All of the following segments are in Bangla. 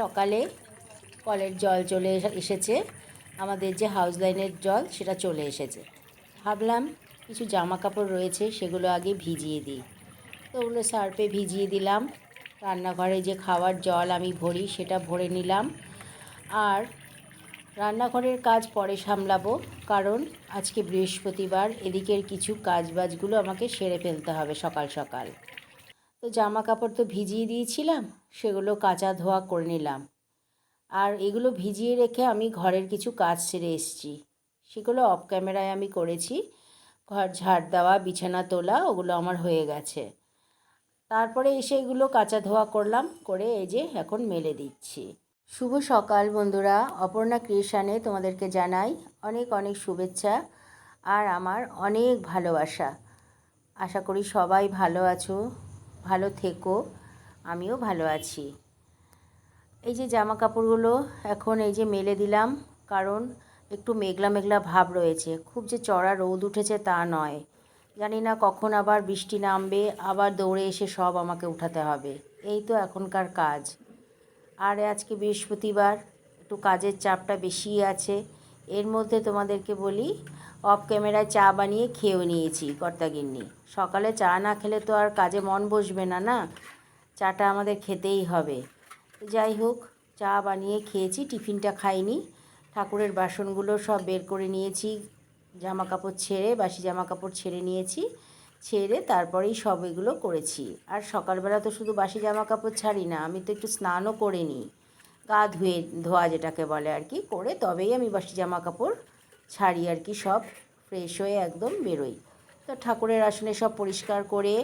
সকালে কলের জল চলে এসে- এসেছে। আমাদের যে হাউস লাইনের জল, সেটা চলে এসেছে। ভাবলাম কিছু জামা কাপড় রয়েছে, সেগুলো আগে ভিজিয়ে দিই। তো ওগুলো সার্ফে ভিজিয়ে দিলাম। রান্নাঘরে যে খাওয়ার জল আমি ভরি, সেটা ভরে নিলাম। আর রান্নাঘরের কাজ পরে সামলাবো, কারণ আজকে বৃহস্পতিবার, এদিকের কিছু কাজবাজগুলো আমাকে সেরে ফেলতে হবে সকাল সকাল। তো জামা কাপড় তো ভিজিয়ে দিয়েছিলাম, সেগুলো কাচা ধোয়া করে নিলাম। আর এগুলো ভিজিয়ে রেখে আমি ঘরের কিছু কাজ সেরে এসেছি। সেগুলো অফ ক্যামেরায় আমি করেছি। ঘর ঝাড় দেওয়া, বিছানা তোলা, ওগুলো আমার হয়ে গেছে। তারপরে এসে এগুলো কাচা ধোয়া করলাম, করে এই যে এখন মেলে দিচ্ছি। শুভ সকাল বন্ধুরা, অপর্ণা ক্রিয়েশানে তোমাদেরকে জানাই অনেক অনেক শুভেচ্ছা আর আমার অনেক ভালোবাসা। আশা করি সবাই ভালো আছো। ভালো থেকো, আমিও ভালো আছি। এই যে জামা কাপড়গুলো এখন এই যে মেলে দিলাম, কারণ একটু মেঘলা মেঘলা ভাব রয়েছে। খুব যে চড়া রোদ উঠেছে তা নয়। জানি না কখন আবার বৃষ্টি নামবে, আবার দৌড়ে এসে সব আমাকে উঠাতে হবে। এই তো এখনকার কাজ। আর আজকে বৃহস্পতিবার, একটু কাজের চাপটা বেশিই আছে। এর মধ্যে তোমাদেরকে বলি অফ ক্যামেরায় চা বানিয়ে খেয়েও নিয়েছি, কর্তাগিন্নি। সকালে চা না খেলে তো আর কাজে মন বসবে না না? চাটা আমাদের খেতেই হবে। যাই হোক, চা বানিয়ে খেয়েছি, টিফিনটা খাইনি। ঠাকুরের বাসনগুলো সব বের করে নিয়েছি জামা কাপড় ছেড়ে, বাসি জামা কাপড় ছেড়ে নিয়েছি, ছেড়ে তারপরেই সব এগুলো করেছি। আর সকালবেলা তো শুধু বাসি জামা কাপড় ছাড়ি না, আমি তো একটু স্নানও করে নিই। গা ধুয়ে ধোয়া যেটাকে বলে আর কি, করে তবেই আমি বাসি জামা কাপড় ছাড়ি আর কি, সব ফ্রেশ হয়ে একদম বেরোই। তো ঠাকুরের আসনে সব পরিষ্কার করে,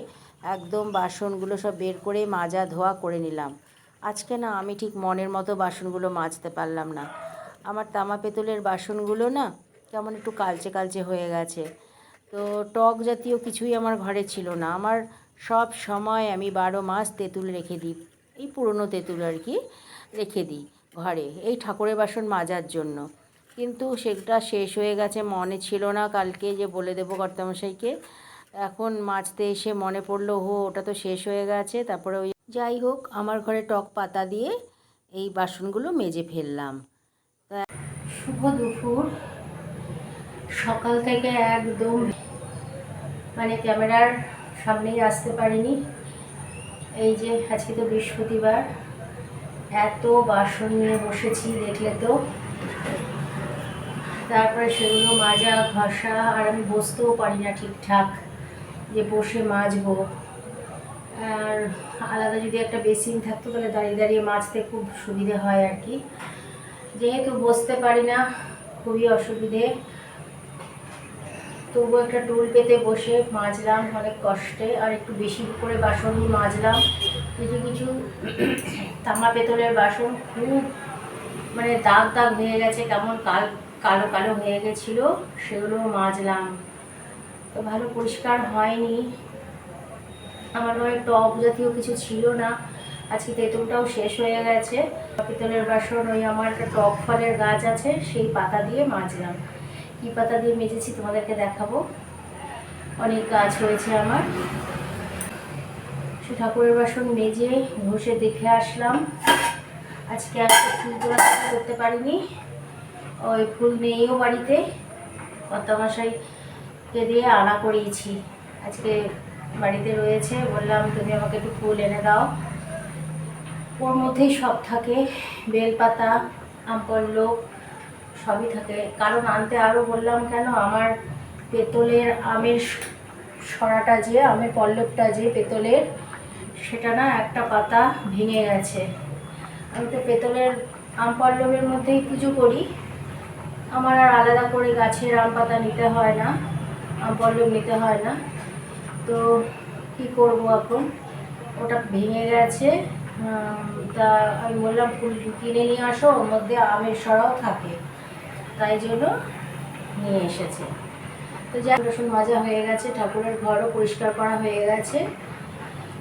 একদম বাসনগুলো সব বের করে মাজা ধোয়া করে নিলাম। আজকে না আমি ঠিক মনের মতো বাসনগুলো মাজতে পারলাম না। আমার তামা পেতলের বাসনগুলো না কেমন একটু কালচে কালচে হয়ে গেছে। তো টক জাতীয় কিছুই আমার ঘরে ছিল না। আমার সব সময় আমি বারো মাস তেঁতুল রেখে দিই। এই পুরনো তেঁতুল আর কি রেখে দিই ঘরে, এই ঠাকুরের বাসন মাজার জন্য। কিন্তু সেটা শেষ হয়ে গেছে, মনে ছিল না কালকে যে বলে দেবো কর্তামশাইকে। এখন মাজতে এসে মনে পড়ল হো ওটা তো শেষ হয়ে গেছে। তারপরে ওই যাই হোক, আমার ঘরে টক পাতা দিয়ে এই বাসনগুলো মেজে ফেললাম। শুভ দুপুর। সকাল থেকে একদম মানে ক্যামেরার সামনেই আসতে পারিনি। এই যে আজকে তো বৃহস্পতিবার, এত বাসন নিয়ে বসেছি দেখলে তো। তারপরে সেগুলো মাজা, ঘষা, আর আমি বসতেও পারি না ঠিকঠাক যে বসে মাজবো। আর আলাদা যদি একটা বেসিন থাকতো, তাহলে দাঁড়িয়ে দাঁড়িয়ে মাজতে খুব সুবিধে হয় আর কি। যেহেতু বসতে পারি না, খুবই অসুবিধে। তবু একটা টুল পেতে বসে মাজলাম অনেক কষ্টে, আর একটু বেশি করে বাসন মাজলাম। কিছু কিছু তামা পেতলের বাসন খুব মানে দাগ দাগ হয়ে গেছে, কেমন কাল, কালো কালো হয়ে গেছিল সেগুলো মাজলাম। তো ভালো পরিষ্কার হয়নি। আমার ঘরে টক জাতীয় কিছু ছিল না। আজকে তেঁতুলটাও শেষ হয়ে গেছে। পিতলের বাসন, ওই আমার একটা টক ফলের গাছ আছে, সেই পাতা দিয়ে মাজলাম। কী পাতা দিয়ে মেজেছি তোমাদেরকে দেখাবো। অনেক কাজ হয়েছে আমার। সে ঠাকুরের বাসন মেজে ঘষে দেখে আসলাম। আজকে আর ফুল তোলা করতে পারিনি। ওই ফুল নেইও বাড়িতে। কর্তামশাইকে দিয়ে আনা করিয়েছি আজকে বাড়িতে রয়েছে। বললাম, তুমি আমাকে একটু ফুল এনে দাও। ওর মধ্যেই সব থাকে। বেলপাতা আমপল্লব সবই থাকে। কারণ আনতে আরও বললাম কেন? আমার পেতলের আমের সরাটা যে, আমের পল্লবটা যে পেতলের, সেটা না একটা পাতা ভেঙে গেছে। আমি তো পেতলের আম পল্লবের মধ্যেই পুজো করি। আমার আর আলাদা করে গাছের আম পাতা নিতে হয় না, আম পল্লব নিতে হয় না। তো কি করব এখন? ওটা ভেঙে গেছে। তা আমি বললাম, ফুল কিনে নিয়ে আসো, ওর মধ্যে আমের সরাও থাকে। তাই জন্য নিয়ে এসেছে। তো যা রসুন মাজা হয়ে গেছে, ঠাকুরের ঘরও পরিষ্কার করা হয়ে গেছে।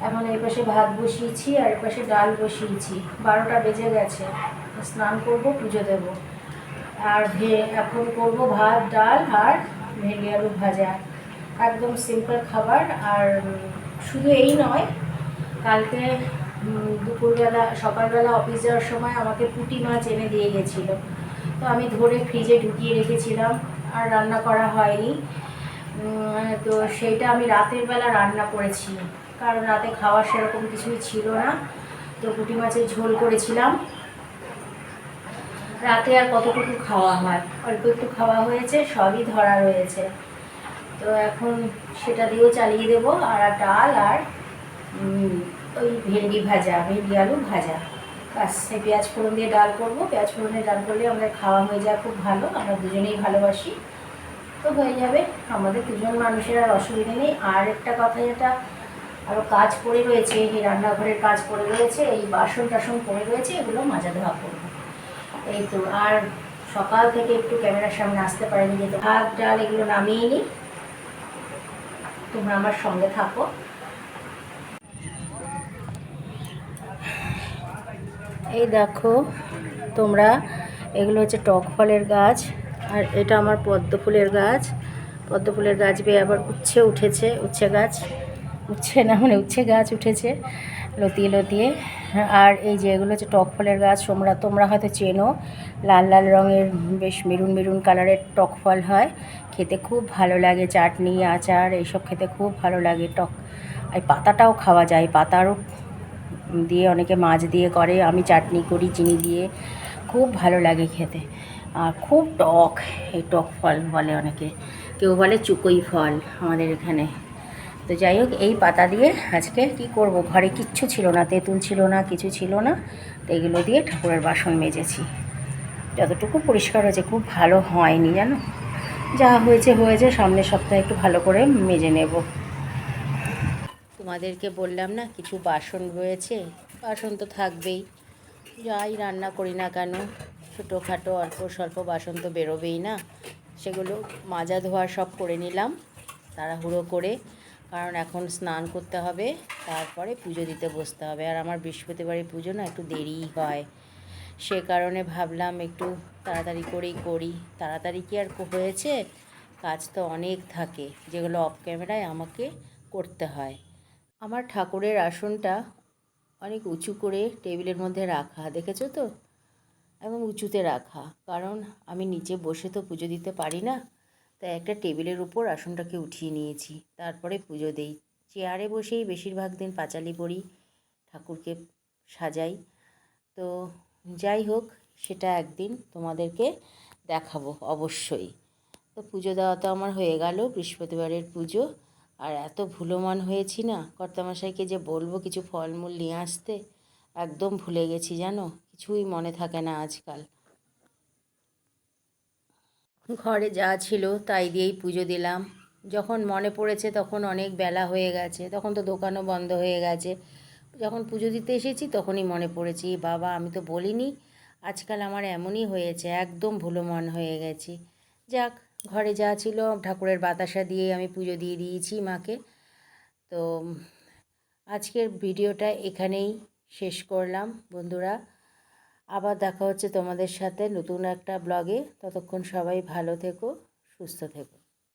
এখন এই পাশে ভাত বসিয়েছি আর এই পাশে ডাল বসিয়েছি। বারোটা বেজে গেছে, স্নান করব, পুজো দেব। আর ভে, এখন করব ভাত, ডাল আর ভেঙে আলু ভাজা। একদম সিম্পল খাবার আর শুধু এই নয়, কালকে দুপুরবেলা, সকালবেলা অফিস যাওয়ার সময় আমাকে পুঁটি মাছ এনে দিয়ে গেছিল। তো আমি ধরে ফ্রিজে ঢুকিয়ে রেখেছিলাম, আর রান্না করা হয়নি। তো সেইটা আমি রাতের বেলা রান্না করেছি। কারণ রাতে খাওয়ার সেরকম কিছুই ছিল না। তো পুঁটি মাছের ঝোল করেছিলাম। রাতে আর কতটুকু খাওয়া হয়? অল্প একটু খাওয়া হয়েছে, সবই ধরা রয়েছে। তো এখন সেটা দিয়েও চালিয়ে দেবো, আর ডাল আর ওই ভেন্ডি ভাজা, ভেন্ডি আলু ভাজা। সেই পেঁয়াজ ফোড়ন দিয়ে ডাল করব। পেঁয়াজ ফোড়নের ডাল করলে আমাদের খাওয়া হয়ে যায় খুব ভালো, আমরা দুজনেই ভালোবাসি। তো হয়ে যাবে, আমাদের দুজন মানুষের আর অসুবিধা নেই। আর একটা কথা যেটা আরও কাজ পড়ে রয়েছে, এই রান্নাঘরের কাজ পড়ে রয়েছে, এই বাসন টাসন পড়ে রয়েছে, এগুলো মাজা ধোয়া করব। এই তো, আর সকাল থেকে একটু ক্যামেরার সামনে আসতে পারেনি, যেহেতু ভাত, ডাল এগুলো নামিয়ে নিই। তোমরা আমার সঙ্গে থাকো। এই দেখো, তোমরা, এগুলো হচ্ছে টক ফলের গাছ, আর এটা আমার পদ্ম ফুলের গাছ। পদ্ম ফুলের গাছ বেয়ে আবার উচ্ছে উঠেছে, উচ্ছে গাছ। উচ্ছে না মানে উচ্ছে গাছ উঠেছে, লতিয়ে লতিয়ে। আর এই যে এগুলো হচ্ছে টক ফলের গাছ, তোমরা তোমরা হয়তো চেনো, লাল লাল রঙের, বেশ মেরুন মেরুন কালারের টক ফল হয়। খেতে খুব ভালো লাগে, চাটনি, আচার, এইসব খেতে খুব ভালো লাগে টক। আর পাতাটাও খাওয়া যায়, পাতারও দিয়ে অনেকে মাছ দিয়ে করে, আমি চাটনি করি, চিনি দিয়ে। খুব ভালো লাগে খেতে। আর খুব টক, এই টক ফল বলে অনেকে। কেউ বলে চুকোই ফল আমাদের এখানে। তো যাই হোক, এই পাতা দিয়ে আজকে কি করব? ঘরে কিচ্ছু ছিল না, তেঁতুল ছিল না, কিছু ছিল না। তো এগুলো দিয়ে ঠাকুরের বাসন মেজেছি। যতটুকু পরিষ্কার হয়েছে, খুব ভালো হয়নি, জানো? যা হয়েছে হয়েছে, সামনের সপ্তাহে একটু ভালো করে মেজে নেব। তোমাদেরকে বললাম না, কিছু বাসন রয়েছে। বাসন তো থাকবেই। যাই রান্না করি না কেন, ছোটোখাটো অল্প স্বল্প বাসন তো বেরোবেই না। সেগুলো মাজা ধোয়া সব করে নিলাম, তাড়াহুড়ো করে। কারণ এখন স্নান করতে হবে, তারপরে পুজো দিতে বসতে হবে। আর আমার বৃহস্পতিবারে পুজো না একটু দেরিই হয়। সে কারণে ভাবলাম একটু তাড়াতাড়ি করেই করি। তাড়াতাড়ি কি আর হয়েছে? কাজ তো অনেক থাকে, যেগুলো অফ ক্যামেরায় আমাকে করতে হয়। আমার ঠাকুরের আসনটা অনেক উঁচু করে টেবিলের মধ্যে রাখা, দেখেছ তো? এবং উঁচুতে রাখা। কারণ আমি নিচে বসে তো পুজো দিতে পারি না, তাই একটা টেবিলের উপর আসনটাকে উঠিয়ে নিয়েছি। তারপরে পুজো দেই। চেয়ারে বসেই বেশিরভাগ দিন পাঁচালি পড়ি ঠাকুরকে সাজাই। তো যাই হোক, সেটা একদিন তোমাদেরকে দেখাবো অবশ্যই। তো পুজো দেওয়া তো আমার হয়ে গেল, বৃহস্পতিবারের পুজো। আর এত ভুলোমান হয়েছি না? কর্তামশাইকে যে বলব কিছু ফলমূল নিয়ে আসতে? একদম ভুলে গেছি জানো? কিছুই মনে থাকে না আজকাল। ঘরে যা ছিল তাই দিয়েই পুজো দিলাম। যখন মনে পড়েছে তখন অনেক বেলা হয়ে গেছে। তখন তো দোকানও বন্ধ হয়ে গেছে। যখন পুজো দিতে এসেছি তখনই মনে পড়েছি বাবা, আমি তো বলিনি। আজকাল আমার এমনই হয়েছে, একদম ভুলো মন হয়ে গেছি। যাক ঘরে যা ছিল, ঠাকুরের বাতাসা দিয়ে আমি পুজো দিয়ে দিয়েছি মাকে। তো আজকের ভিডিওটা এখানেই শেষ করলাম বন্ধুরা। আবার দেখা হচ্ছে তোমাদের সাথে নতুন একটা ব্লগে। ততক্ষণ সবাই ভালো থেকো, সুস্থ থেকো।